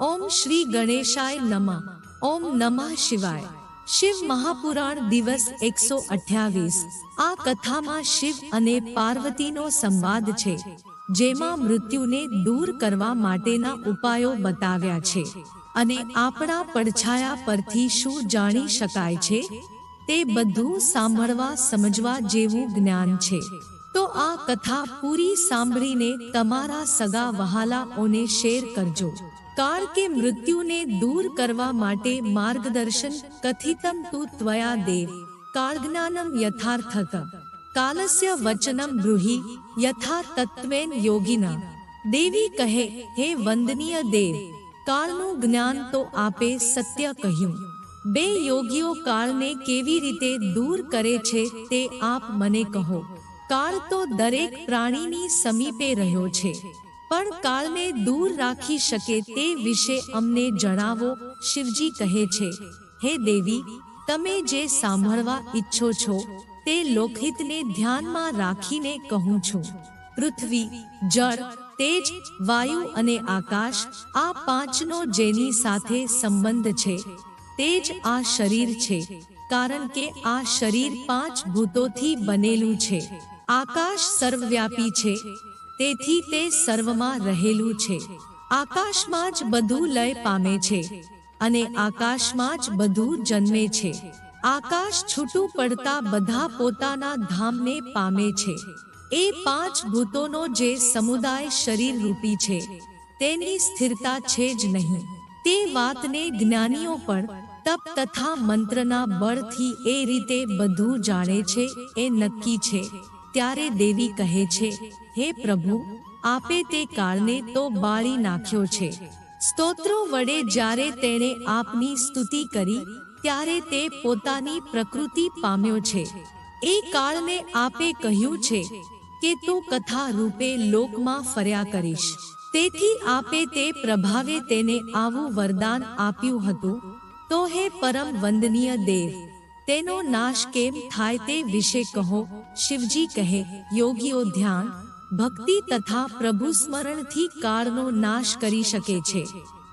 ઓમ શ્રી ગણેશાય નમઃ. ઓમ નમઃ શિવાય. શિવ મહાપુરાણ દિવસ એકસો અઠ્યાવીસ. આ કથામાં શિવ અને પાર્વતીનો સંવાદ છે, જેમાં મૃત્યુને દૂર કરવા માટેના ઉપાયો બતાવ્યા છે. અને આપણા પડછાયા પરથી શું જાણી શકાય છે? તે બધું સાંભળવા, સમજવા જેવું જ્ઞાન છે. તો આ કથા પૂરી સાંભળીને તમારા સગા વહાલાઓને શેર કરજો. કાળ કે મૃત્યુને દૂર કરવા માટે માર્ગદર્શન કથિતમ તુ ત્વયા દેવ કાળજ્ઞાનમ યથાર્થત કાલસ્ય વચનમ બ્રૂહી યથા તત્વેન યોગિના દેવી કહે હે વંદનીય દેવ કાળનું જ્ઞાન તો આપે સત્ય કહ્યું બે યોગીઓ કાળને કેવી રીતે દૂર કરે છે તે આપ મને કહો કાળ તો દરેક પ્રાણીની સમીપે રહ્યો છે પણ કાળને દૂર રાખી શકે તે વિશે અમને જણાવો, શિવજી કહે છે, હે દેવી, તમે જે સાંભળવા ઈચ્છો છો, તે લોકહિતને ધ્યાનમાં રાખીને કહું છું. પૃથ્વી, જળ, તેજ, વાયુ અને આકાશ આ પાંચનો જેની સાથે સંબંધ છે. તે જ આ શરીર છે, કારણ કે આ શરીર પાંચ ભૂતોથી બનેલું છે. આકાશ સર્વવ્યાપી છે તેથી તે સર્વમાં રહેલું છે. આકાશમાં જ બધું લય પામે છે અને આકાશમાં જ બધું જન્મે છે. આકાશ છૂટું પડતા બધા પોતાના ધામને પામે છે. એ પાંચ ભૂતોનો જે સમુદાય શરીર રૂપી છે, તેની સ્થિરતા છે જ નહીં. તે વાતને જ્ઞાનીઓ પણ તપ તથા મંત્રના બળથી એ રીતે બધું જાણે છે, એ નક્કી છે. ત્યારે દેવી કહે છે, હે પ્રભુ, આપે તે કાળને તો બાળી નાખ્યો છે. સ્તોત્રો વડે જ્યારે તેણે આપની સ્તુતિ કરી, ત્યારે તે પોતાની પ્રકૃતિ પામ્યો છે. એ કાળને આપે કહ્યું છે કે તું કથા રૂપે લોકમાં ફર્યા કરીશ. તેથી આપે તે પ્રભાવે તેને આવું વરદાન આપ્યું હતું. તો હે પરમ વંદનીય દેવ તેનો નાશ કેમ થાય તે વિશે કહો શિવજી કહે યોગીઓ ધ્યાન ભક્તિ તથા પ્રભુ સ્મરણથી કાળનો નાશ કરી શકે છે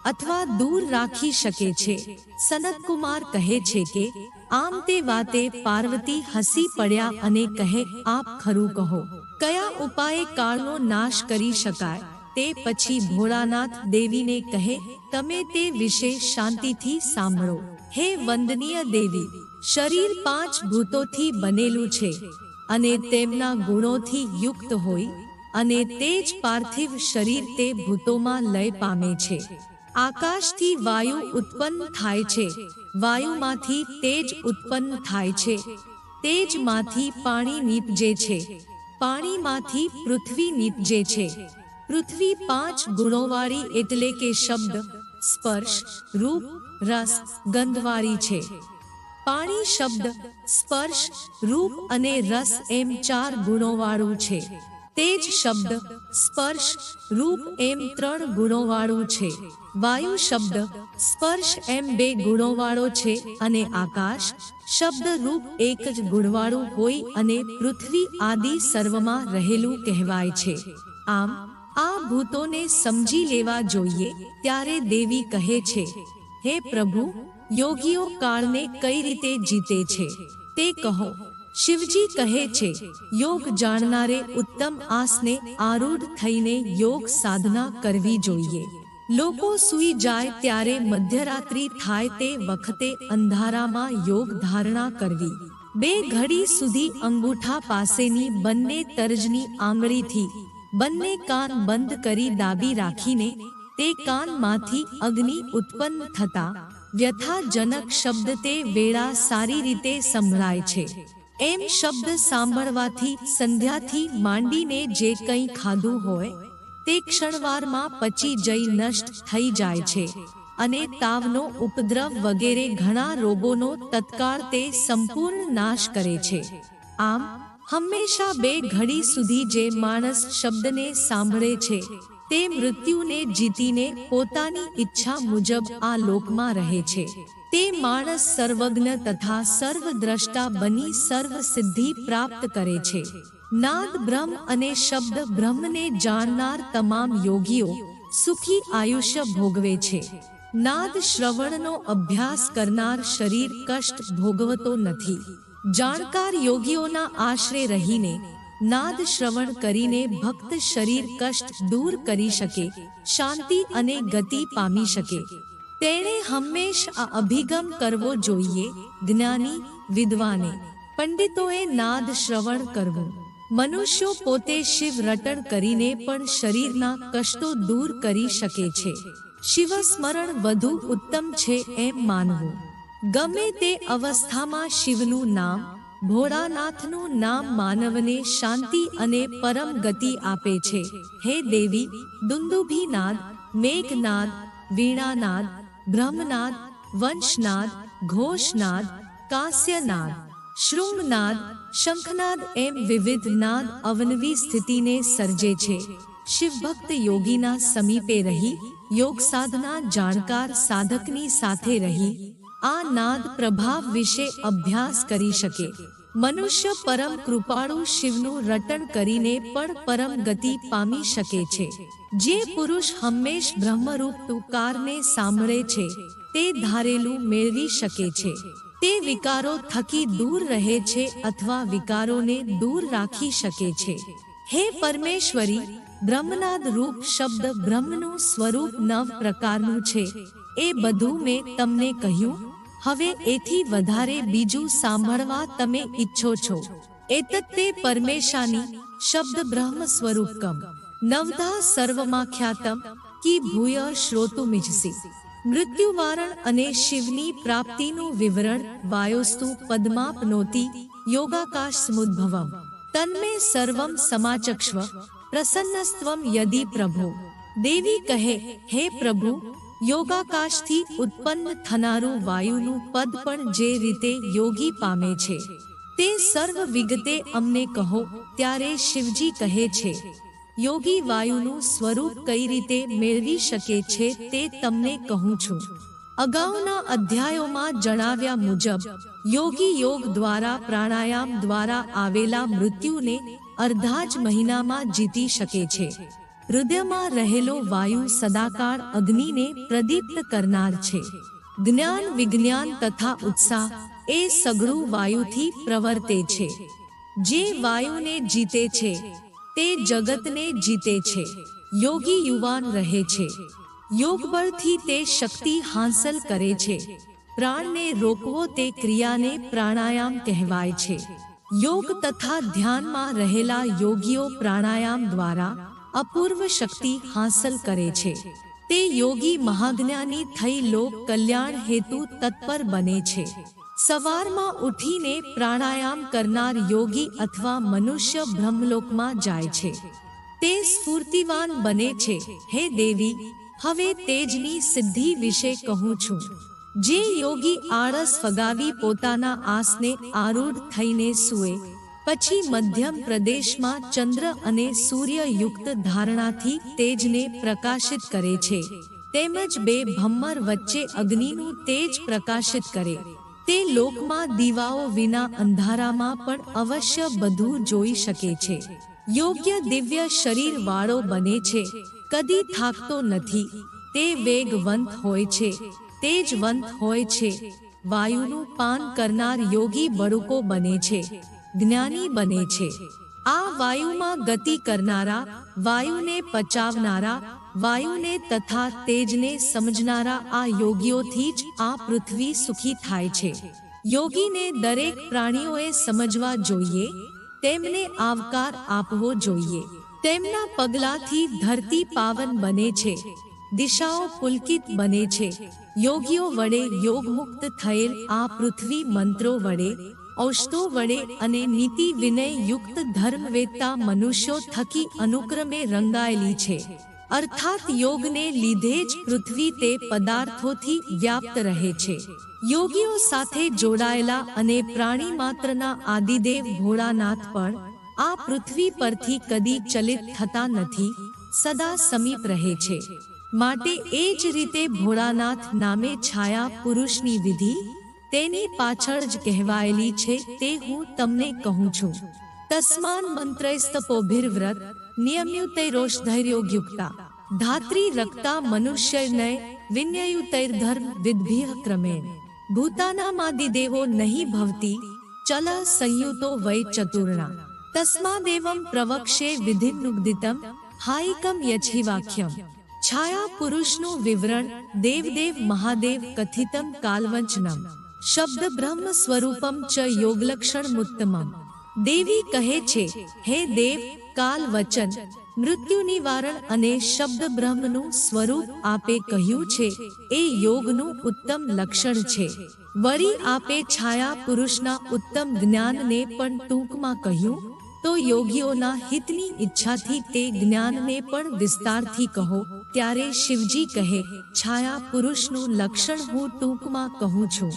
અથવા દૂર રાખી શકે છે સનતકુમાર કહે છે કે આમ તે વાતે પાર્વતી હસી પડ્યા અને કહે આપ ખરું કહો કયા ઉપાયે કાળનો નાશ કરી શકાય તે પછી ભોળાનાથ દેવીને કહે તમે તે વિશે શાંતિથી સાંભળો હે વંદનીય દેવી શરીર પાંચ ભૂતોથી બનેલું છે અને તેમના ગુણોથી યુક્ત હોય અને તે જ પાર્થિવ શરીર તે ભૂતોમાં લય પામે છે. આકાશથી વાયુ ઉત્પન્ન થાય છે. વાયુમાંથી તેજ ઉત્પન્ન થાય છે. તેજમાંથી પાણી નીપજે છે. પાણીમાંથી પૃથ્વી નીપજે છે. પૃથ્વી પાંચ ગુણોવાળી એટલે કે શબ્દ, સ્પર્શ, રૂપ, રસ, ગંધવાળી છે. પાણી શબ્દ, સ્પર્શ, રૂપ અને રસ એમ ચાર ગુણોવાળું છે. તેજ શબ્દ, સ્પર્શ, રૂપ એમ ત્રણ ગુણોવાળું છે. વાયુ શબ્દ, સ્પર્શ એમ બે ગુણોવાળો છે અને આકાશ શબ્દ રૂપ એક જ ગુણવાળું હોય અને પૃથ્વી આદિ સર્વમાં રહેલું કહેવાય છે. આમ, આ ભૂતોને સમજી લેવા જોઈએ ત્યારે દેવી કહે છે, હે પ્રભુ યોગીઓ કાળને કઈ રીતે જીતે છે તે કહો. શિવજી કહે છે, યોગ જાણનારે ઉત્તમ આસને આરૂઢ થઈને યોગ સાધના કરવી જોઈએ. લોકો સૂઈ જાય ત્યારે મધ્યરાત્રિ થાય તે વખતે અંધારામાં યોગ ધારણા કરવી. બે ઘડી સુધી અંગૂઠા પાસેની બંને તર્જની આંગળીથી બંને કાન બંધ કરી દાબી રાખીને તે કાનમાંથી અગ્નિ ઉત્પન્ન થતા વ્યથાજનક શબ્દ તે વેળા સારી રીતે સંભળાય છે. એમ શબ્દ સાંભળવાથી સંધ્યાથી માંડીને જે કંઈ ખાધું હોય, તે ક્ષણવારમાં પચી જઈ નષ્ટ થઈ જાય છે અને તાવનો ઉપદ્રવ વગેરે ઘણા રોગોનો તત્કાળ તે સંપૂર્ણ નાશ કરે છે. આમ, હંમેશા બે ઘડી સુધી જે માણસ શબ્દને સાંભળે છે તે મૃત્યુને જીતીને પોતાની ઈચ્છા મુજબ આ લોકમાં રહે છે. તે માણસ સર્વજ્ઞ તથા સર્વદ્રષ્ટા બની સર્વ સિદ્ધિ પ્રાપ્ત કરે છે. નાદ બ્રહ્મ અને શબ્દ બ્રહ્મને જાણનાર તમામ યોગીઓ સુખી આયુષ્ય ભોગવે છે. નાદ શ્રવણનો અભ્યાસ કરનાર શરીર કષ્ટ ભોગવતો નથી. જાણકાર યોગીઓના આશરે રહીને નાદ શ્રવણ કરીને ભક્ત શરીર કષ્ટ દૂર કરી શકે, શાંતિ અને ગતિ પામી શકે. તેણે હંમેશ આ અભિગમ કરવો જોઈએ, જ્ઞાની, વિદ્વાને. પંડિતોએ નાદ શ્રવણ કરવું. મનુષ્યો પોતે શિવ રટણ કરીને પણ શરીરના કષ્ટો દૂર કરી શકે છે. શિવ સ્મરણ વધુ ઉત્તમ છે એમ માનવું. ગમે તે અવસ્થામાં શિવનું નામ ભોળાનાથનું નામ માનવને શાંતિ અને પરમ ગતિ આપે છે. હે દેવી, દુંદુભીનાદ, મેઘનાદ, વીણાનાદ, બ્રહ્મનાદ, વંશનાદ, ઘોષનાદ, કાસ્યનાદ, શૃંગનાદ, શંખનાદ એમ વિવિધ નાદ અવનવી સ્થિતિને સર્જે છે. શિવભક્ત યોગીના સમીપે રહી યોગ સાધના જાણકાર સાધકની સાથે રહી આ નાદ પ્રભાવ વિશે અભ્યાસ કરી શકે. મનુષ્ય પરમ કૃપાળુ શિવનું રટણ કરીને પણ પરમ ગતિ પામી શકે છે. જે પુરુષ હંમેશ બ્રહ્મરૂપ તુકારને સાંભળે છે, તે ધારેલું મેળવી શકે છે. તે વિકારો થકી દૂર રહે છે અથવા વિકારોને દૂર રાખી શકે છે. હે પરમેશ્વરી, બ્રહ્મનાદ રૂપ શબ્દ બ્રહ્મનું સ્વરૂપ નવ પ્રકારનું છે. એ બધું મેં તમને કહ્યું હવે એથી વધારે બીજું સાંભળવા તમે ઈચ્છો છો. એતત્તે પરમેશાની શબ્દ બ્રહ્મ સ્વરૂપકમ. નવધા સર્વમાખ્યાતમ કી ભૂય શ્રોતુમિજસી મૃત્યુવારણ અને શિવની પ્રાપ્તિનું વિવરણ વાયોસ્તુ પદ્માપનોતી યોગાકાશ સમુદ્ભવમ તન્મે સર્વમ સમાચક્ષ્વ પ્રસન્નસ્ત્વમ યદિ પ્રભુ. દેવી કહે, હે પ્રભુ યોગાકાશથી ઉત્પન્ન થનારું વાયુનું પદ પણ જે રીતે યોગી પામે છે, તે સર્વ વિગતે અમને કહો, ત્યારે શિવજી કહે છે, યોગી વાયુનું સ્વરૂપ કઈ રીતે મેળવી શકે છે તે તમને કહું છું. અગાઉના અધ્યાયોમાં જણાવ્યા મુજબ, યોગી યોગ દ્વારા પ્રાણાયામ દ્વારા આવેલા મૃત્યુને અર્ધા જ મહિનામાં જીતી શકે છે. હૃદયમાં રહેલો વાયુ સદાકાળ અગ્નિને પ્રદીપ્ત કરનાર છે. જ્ઞાન, વિજ્ઞાન તથા ઉત્સાહ એ સઘળું વાયુથી પ્રવર્તે છે. જે વાયુને જીતે છે, તે જગતને જીતે છે. યોગી યુવાન રહે છે. યોગ બળથી તે શક્તિ હાંસલ કરે છે. પ્રાણને રોકવો તે ક્રિયાને પ્રાણાયામ કહેવાય છે. યોગ તથા ધ્યાનમાં રહેલા યોગીઓ પ્રાણાયામ દ્વારા અપૂર્વ શક્તિ હાંસલ કરે છે. તે યોગી મહાજ્ઞાની થઈ લોક કલ્યાણ હેતુ તત્પર બને છે. સવારમાં ઉઠીને પ્રાણાયામ કરનાર યોગી અથવા મનુષ્ય બ્રહ્મલોકમાં જાય છે. તે સ્ફૂર્તિવાન બને છે. હે દેવી, હવે તેજની સિદ્ધિ વિશે કહું છું. જે યોગી આળસ ફગાવી પોતાના આસને આરૂઢ થઈને સૂએ પછી મધ્યમ પ્રદેશમાં ચંદ્ર અને સૂર્ય યુક્ત ધારણાથી તેજને પ્રકાશિત કરે છે. તેમજ બે ભમ્મર વચ્ચે અગ્નિનું તેજ પ્રકાશિત કરે. તે લોકમાં દીવાઓ વિના અંધારામાં પણ અવશ્ય બધું જોઈ શકે છે. યોગ્ય દિવ્ય શરીર વાળો બને છે. કદી થાકતો નથી. તે વેગવંત હોય છે. તેજવંત હોય છે. વાયુનું પાન કરનાર યોગી બળુકો બને છે. જ્ઞાની બને છે. આ વાયુમાં ગતિ કરનારા, વાયુને પચાવનારા, વાયુને તથા તેજને સમજનારા આ યોગીઓથી જ આ પૃથ્વી સુખી થાય છે. યોગીને દરેક પ્રાણીઓએ સમજવા જોઈએ, તેમને આવકાર આપવો જોઈએ. તેમના પગલાથી ધરતી પાવન બને છે. દિશાઓ પુલકિત બને છે. યોગીઓ વડે યોગમુક્ત થયેલ આ પૃથ્વી મંત્રો વડે ઔષધો વડે અને નીતિ વિનય યુક્ત ધર્મવેત્તા મનુષ્યો થકી અનુક્રમે રંગાયેલી છે. અર્થાત યોગને લીધે જ પૃથ્વી તે પદાર્થોથી વ્યાપ્ત રહે છે. યોગીઓ સાથે જોડાયેલા અને પ્રાણી માત્રના આદિદેવ ભોળાનાથ પણ આ પૃથ્વી પરથી કદી ચલિત થતા નથી, સદા સમીપ રહે છે. માટે એ જ રીતે ભોળાનાથ નામે છાયા પુરુષની વિધિ તેની પાછળ જ કહેવાયેલી છે, તે હું તમને કહું છું. તસ્માન મંત્રસ્તપોભિર્વ્રત નિયમ્યુતે રોષધૈર્યોગ્યુક્તા ધાત્રી રક્તા મનુષ્યનય, વિન્યયુતૈર્ધર્મ વિદ્ભિહ ક્રમેણ. ભૂતાનામાદિદેવો નહીં ભવતી, ચલ સંયુતો વૈ ચતુર્ણા. તસ્માદેવં પ્રવક્ષે વિધિનુગ્દિતમ હાઈકમ યછિવાખ્યમ છાયા પુરુષનું વિવરણ દેવદેવ મહાદેવ કથિતમ કાલવંચનમ. શબ્દ બ્રહ્મ સ્વરૂપમ ચ યોગલક્ષણ મુત્તમમ દેવી કહે છે, હે દેવ કાલ વચન મૃત્યુ નિવારણ અને શબ્દ બ્રહ્મનું સ્વરૂપ આપે કહ્યું છે, એ યોગનું ઉત્તમ લક્ષણ છે. વરી આપે છાયા પુરુષના ઉત્તમ જ્ઞાનને પણ ટૂંકમાં કહ્યું, તો યોગીઓના હિતની ઈચ્છાથી તે જ્ઞાનને પણ વિસ્તારથી કહો. ત્યારે શિવજી કહે, છાયા પુરુષનું લક્ષણ હું ટૂંકમાં કહું છું.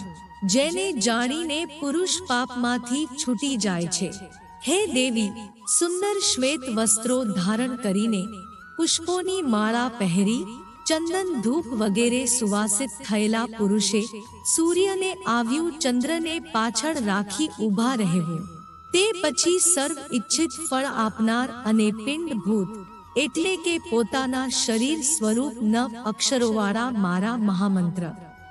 જેને જાણીને પુરુષ પાપમાંથી છૂટી જાય છે. હે દેવી, સુંદર શ્વેત વસ્ત્રો ધારણ કરીને પુષ્પોની માળા પહેરી, ચંદન ધૂપ વગેરે સુવાસિત થયેલા પુરુષે સૂર્યને આવ્યું ચંદ્રને પાછળ રાખી ઊભા રહેવું. તે પછી સર્વ ઈચ્છિત ફળ આપનાર અને પિંડભૂત એટલે કે પોતાના શરીર સ્વરૂપ નવ અક્ષરોવાળા મારા મહામંત્ર.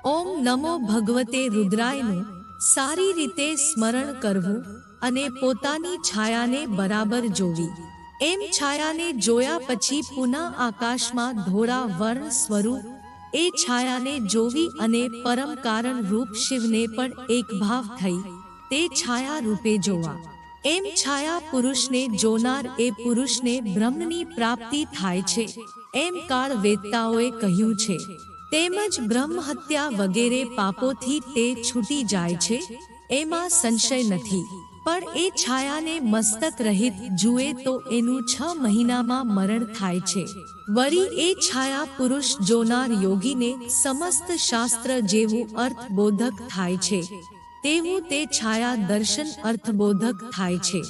ઓમ નમો ભગવતે રુદ્રાયનું સારી રીતે સ્મરણ કરવું અને પોતાની છાયાને બરાબર જોવી. એમ છાયાને જોયા પછી પુનઃ આકાશમાં ધોળા વર્ણ સ્વરૂપ, એ છાયાને જોવી અને પરમ કારણ રૂપ શિવને પણ એક ભાવ થઈ, તે છાયા રૂપે જોવા. એમ છાયા પુરુષને જોનાર એ પુરુષને બ્રહ્મની પ્રાપ્તિ થાય છે, એમ કાળ વેદતાઓએ કહ્યું છે. તેમજ બ્રહ્મ હત્યા વગેરે પાપોથી તે છૂટી જાય છે, એમાં સંશય નથી. પણ એ છાયાને મસ્તક રહિત જુએ તો એનું છ મહિનામાં મરણ થાય છે. વળી એ છાયા પુરુષ જોનાર યોગીને સમસ્ત શાસ્ત્ર જેવું અર્થબોધક થાય છે. તેવું તે છાયા દર્શન અર્થબોધક થાય છે.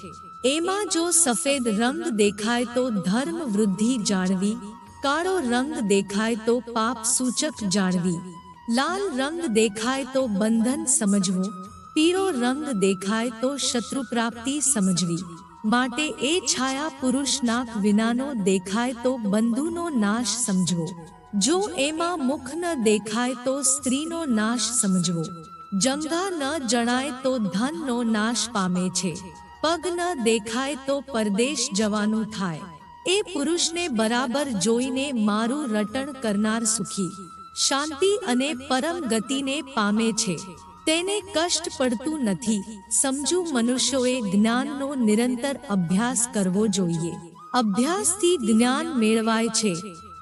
એમાં જો સફેદ રંગ દેખાય તો ધર્મ વૃદ્ધિ જાણવી, કાળો રંગ દેખાય તો પાપ સૂચક જાણવી, લાલ રંગ દેખાય તો બંધન સમજવું, પીળો રંગ દેખાય તો શત્રુ પ્રાપ્તિ સમજવી. માટે એ છાયા પુરુષ નાક વિનાનો દેખાય તો બંધુનો નાશ સમજવો. જો એમાં મુખ ન દેખાય તો સ્ત્રીનો નાશ સમજવો. જંગા ન જણાય તો ધનનો નાશ પામે છે. પગ ન દેખાય તો પરદેશ જવાનું થાય. એ પુરુષને બરાબર જોઈને મારું રટણ કરનાર સુખી. શાંતિ અને પરમ ગતિને પામે છે. તેને કષ્ટ પડતું નથી. સમજુ મનુષ્યોએ જ્ઞાનનો નિરંતર અભ્યાસ કરવો જોઈએ. અભ્યાસથી જ્ઞાન મેળવાય છે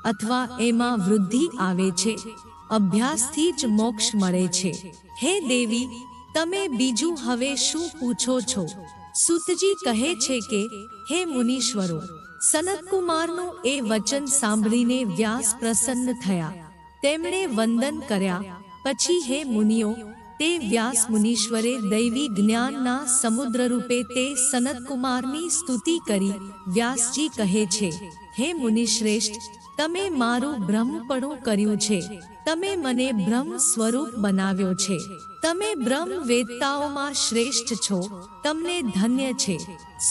અથવા એમાં વૃદ્ધિ આવે છે. અભ્યાસથી જ મોક્ષ મળે છે. હે દેવી, તમે બીજું હવે શું પૂછો છો? સુતજી કહે છે કે, હે મુનીશ્વરો, સનતકુમારનું એ વચન સાંભળીને વ્યાસ પ્રસન્ન થયા. તેમણે વંદન કર્યા. પછી હે મુનિઓ, તે વ્યાસ મુનીશ્વરે દૈવી જ્ઞાનના સમુદ્ર રૂપે તે સનતકુમારની સ્તુતિ કરી વ્યાસજી કહે છે, હે મુનિશ્રેષ્ઠ તમે મારું બ્રહ્મપણું કર્યું છે. તમે મને બ્રહ્મ સ્વરૂપ બનાવ્યો છે. તમે બ્રહ્મ વેદતાઓમાં શ્રેષ્ઠ છો. તમને ધન્ય છે.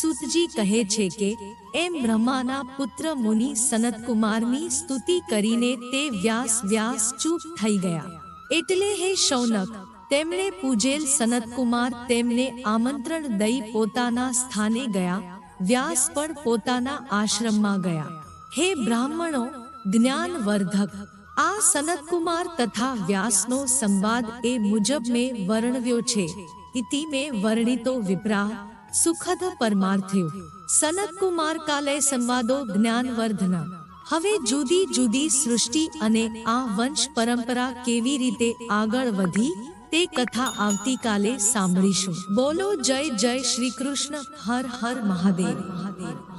સુતજી કહે છે કે, એમ બ્રહ્માના પુત્ર મુનિ સનતકુમારની સ્તુતિ કરીને તે વ્યાસ વ્યાસ ચૂપ થઈ ગયા. એટલે હે શૌનક, તેમણે પૂજેલ સનતકુમાર તેમને આમંત્રણ દઈ પોતાના સ્થાને ગયા. વ્યાસ પણ પોતાના આશ્રમમાં ગયા. હે બ્રાહ્મણો, જ્ઞાનવર્ધક, આ સનતકુમાર તથા વ્યાસનો સંવાદ એ મુજબ મેં વર્ણવ્યો છે. ઇતિ મેં વર્ણિતો વિપ્રાહ સુખદ પરમાર્થ્યો સનતકુમાર કાલે સંવાદો જ્ઞાનવર્ધના. હવે જુદી જુદી સૃષ્ટિ અને આ વંશ પરંપરા કેવી રીતે આગળ વધી તે કથા આવતીકાલે સાંભળીશું. બોલો જય જય શ્રી કૃષ્ણ, હર હર મહાદેવ મહાદેવ.